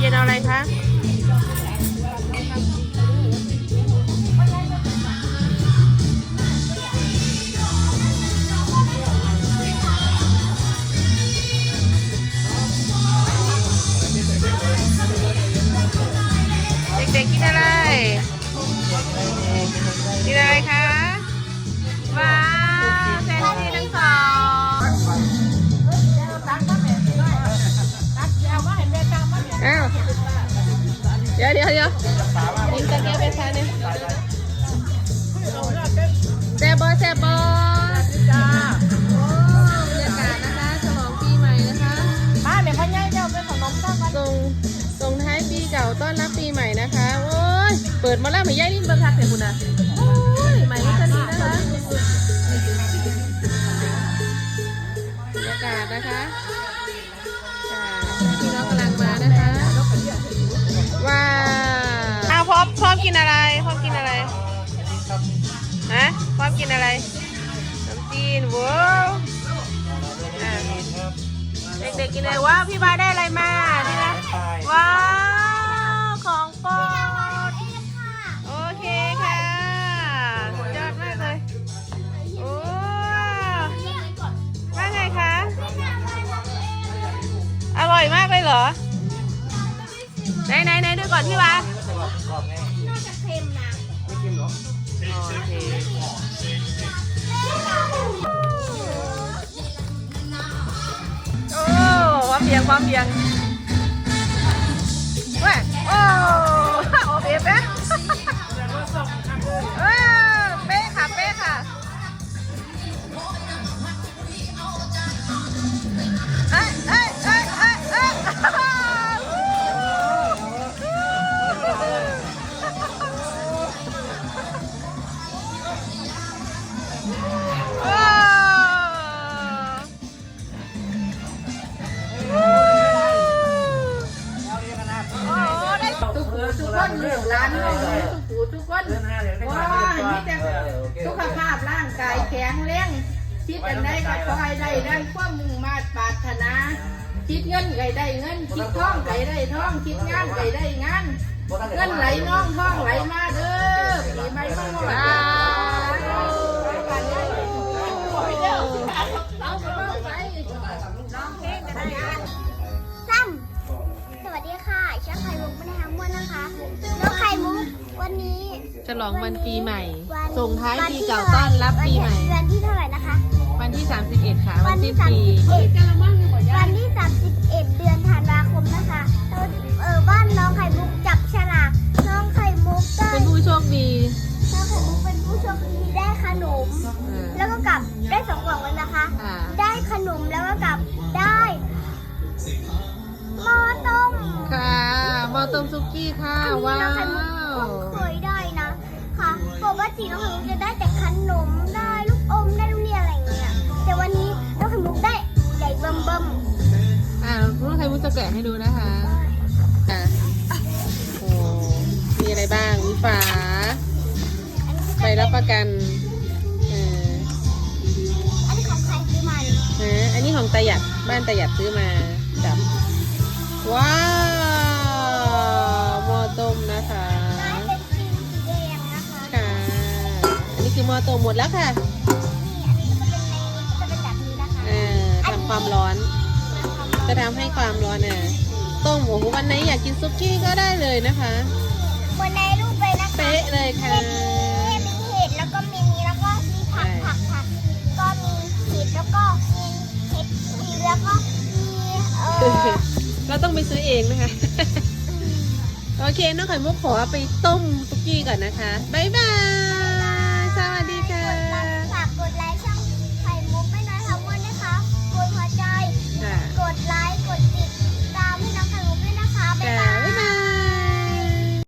เย็นเอาอะไรคะ ดี๋ยวเดี๋ยวเดี๋ยวยิงตะเกียบไปทานเนี่ยแซ่บบอแซ่บบอจ้าโอ้บรรยากาศนะคะฉลองปีใหม่นะคะมาแม่พ่อใหญ่เจ้าเป็นขนมข้ากันส่งส่งท้ายปีเก่าต้อนรับปีใหม่นะคะ โอ้ย เปิดมาแล้วไม่ย่ายลิ้นบังคับเห็นคุณนะโอ้ยใหม่ก็จะดีนะคะบรรยากาศนะคะค่ะพี่น้อง พร้อมพร้อมกินอะไรพร้อมกินอะไรฮะพร้อมกินอะไรน้ำจีนว้าวอะเด็กๆกินเลยว้าวพี่บาได้อะไรมาพี่นะว้าวของโปรดโอเคค่ะสุดยอดมากเลยโอ้ว่าไงคะอร่อยมากเลยเหรอไหนไหนไหนดูก่อนพี่วา งความเพียงเว้ยโอ้โอเคเป๊ะเฮ้ย หลานน้องทุกผู้ทุกคนว้ามีแต่สุขภาพร่างกายแข็งแรงคิดอันใดก็ขอให้ได้ได้ความมุ่งมา่ปรารถนา คิดเงินก็ได้เงิน คิดทองก็ได้ทอง คิดงานก็ได้งาน เงินไหลน้องทองไหลมาเด้อปีใหม่มาหมด ฉลองวันปีใหม่วันส่งท้ายวันปีที่เก่าท่ต้อนรับวันปีที่ใหม่ วันที่เท่าไหร่นะคะ วันที่ 31 ค่ะ วันสิ้นสามปีสิบเอ็ดวันที่สามสิบเอ็ดเดือนธันวาคมนะคะแล้วเออบ้านน้องไข่มุกจับฉลากน้องไข่มุกได้เป็นผู้โชคดีน้องไข่มุกเป็นผู้โชคดีได้ขนมเออแล้วก็กลับได้สองกล่องเลยนะคะค่ะได้ขนมแล้วก็กลับได้หม้อต้มค่ะหมอต้มซุกี้ค่ะอันนี้ว้าน้องไข่มุกว ปกติน้องไข่มุกจะได้แต่ขนมได้ลูกอมได้ลูกเรียนอะไรอย่างเงี้ย แต่วันนี้น้องไข่มุกได้ใหญ่เบิ่มเบิ่มอ่ารู้ใครมุกจะแกะให้ดูนะคะอะโอ้มีอะไรบ้างมีฝาอันนี้ใบรับประกันเอออันนี้ของใครซื้อมาเนี่ยฮะอันนี้ของตาหยัดบ้านตาหยัดซื้อมาจับว้าว อันนี้คือหม้อต้มหมดแล้วค่ะนี่อันนี้ก็จะเป็นในจะเป็นแบบนี้นะคะเอ่อทำความร้อน จะทำให้ความร้อนอะต้มโอ้โหวันไหนอยากกินซุกี้ก็ได้เลยนะคะวันในรูปเลยนะคะเป๊ะเลยค่ะเป็นมีเห็ดแล้วก็มีนี้แล้วก็มีผักผักผักก็มีเห็ดแล้วก็มีเห็ดมีแล้วก็มีเออเราต้องไปซื้อเองนะคะโอเคน้องไข่มุกขอไปต้มซุกี้ก่อนนะคะ บ๊ายบายสวัส